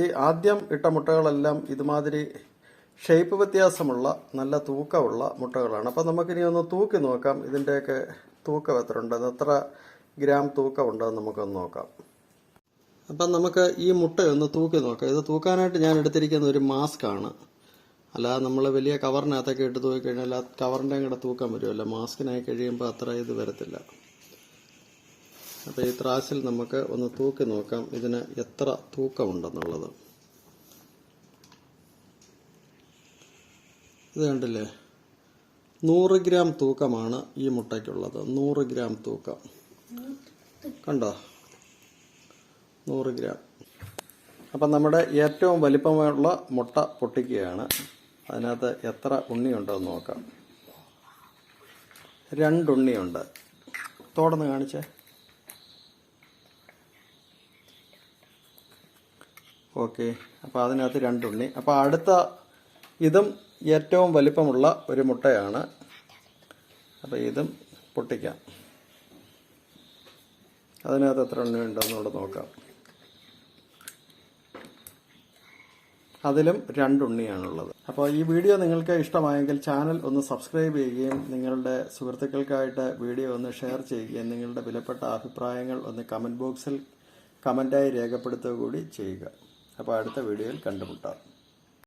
ഈ ആദ്യം ഇട്ട മുട്ടകളെല്ലാം ഇതുമാതിരി ഷേപ്പ് വ്യത്യാസമുള്ള നല്ല തൂക്കമുള്ള മുട്ടകളാണ്. അപ്പം നമുക്കിനി ഒന്ന് തൂക്കി നോക്കാം. ഇതിന്റെയൊക്കെ തൂക്കം എത്ര ഉണ്ട് എത്ര ഗ്രാം തൂക്കമുണ്ടെന്ന് നമുക്കൊന്ന് നോക്കാം. അപ്പം നമുക്ക് ഈ മുട്ടയൊന്ന് തൂക്കി നോക്കാം. ഇത് തൂക്കാനായിട്ട് ഞാൻ എടുത്തിരിക്കുന്ന ഒരു മാസ്ക് ആണ്. അല്ലാതെ നമ്മൾ വലിയ കവറിനകത്തൊക്കെ ഇട്ട് തൂക്കി കഴിഞ്ഞാൽ ആ കവറിന്റെ കൂടെ തൂക്കം വരുമല്ലോ. മാസ്കിനായി കഴിയുമ്പോൾ അത്ര ഇത് വരത്തില്ല. അപ്പോൾ ഈ ത്രാസിൽ നമുക്ക് ഒന്ന് തൂക്കി നോക്കാം. ഇതിന് എത്ര തൂക്കമുണ്ടെന്നുള്ളത്. ഇത് കണ്ടില്ലേ? നൂറ് ഗ്രാം തൂക്കമാണ് ഈ മുട്ടയ്ക്കുള്ളത്. നൂറ് ഗ്രാം തൂക്കം. കണ്ടോ? നൂറ് ഗ്രാം. അപ്പം നമ്മുടെ ഏറ്റവും വലിപ്പമുള്ള മുട്ട പൊട്ടിക്കുകയാണ്. അതിനകത്ത് എത്ര ഉണ്ണിയുണ്ടെന്ന് നോക്കാം. രണ്ടുണ്ണിയുണ്ട്. തോടന്ന് കാണിച്ചേ. ഓക്കെ. അപ്പോൾ അതിനകത്ത് രണ്ടുണ്ണി. അപ്പോൾ അടുത്ത ഇതും ഏറ്റവും വലിപ്പമുള്ള ഒരു മുട്ടയാണ്. അപ്പോൾ ഇതും പൊട്ടിക്കാം. അതിനകത്ത് എത്ര ഉണ്ണി ഉണ്ടെന്നുള്ളത് നോക്കാം. അതിലും രണ്ടുണ്ണിയാണുള്ളത്. അപ്പോൾ ഈ വീഡിയോ നിങ്ങൾക്ക് ഇഷ്ടമായെങ്കിൽ ചാനൽ ഒന്ന് സബ്സ്ക്രൈബ് ചെയ്യുകയും നിങ്ങളുടെ സുഹൃത്തുക്കൾക്കായിട്ട് വീഡിയോ ഒന്ന് ഷെയർ ചെയ്യുകയും നിങ്ങളുടെ വിലപ്പെട്ട അഭിപ്രായങ്ങൾ ഒന്ന് കമന്റ് ബോക്സിൽ കമന്റായി രേഖപ്പെടുത്തുക കൂടി ചെയ്യുക. അപ്പോൾ അടുത്ത വീഡിയോയിൽ കണ്ടുമുട്ടാം.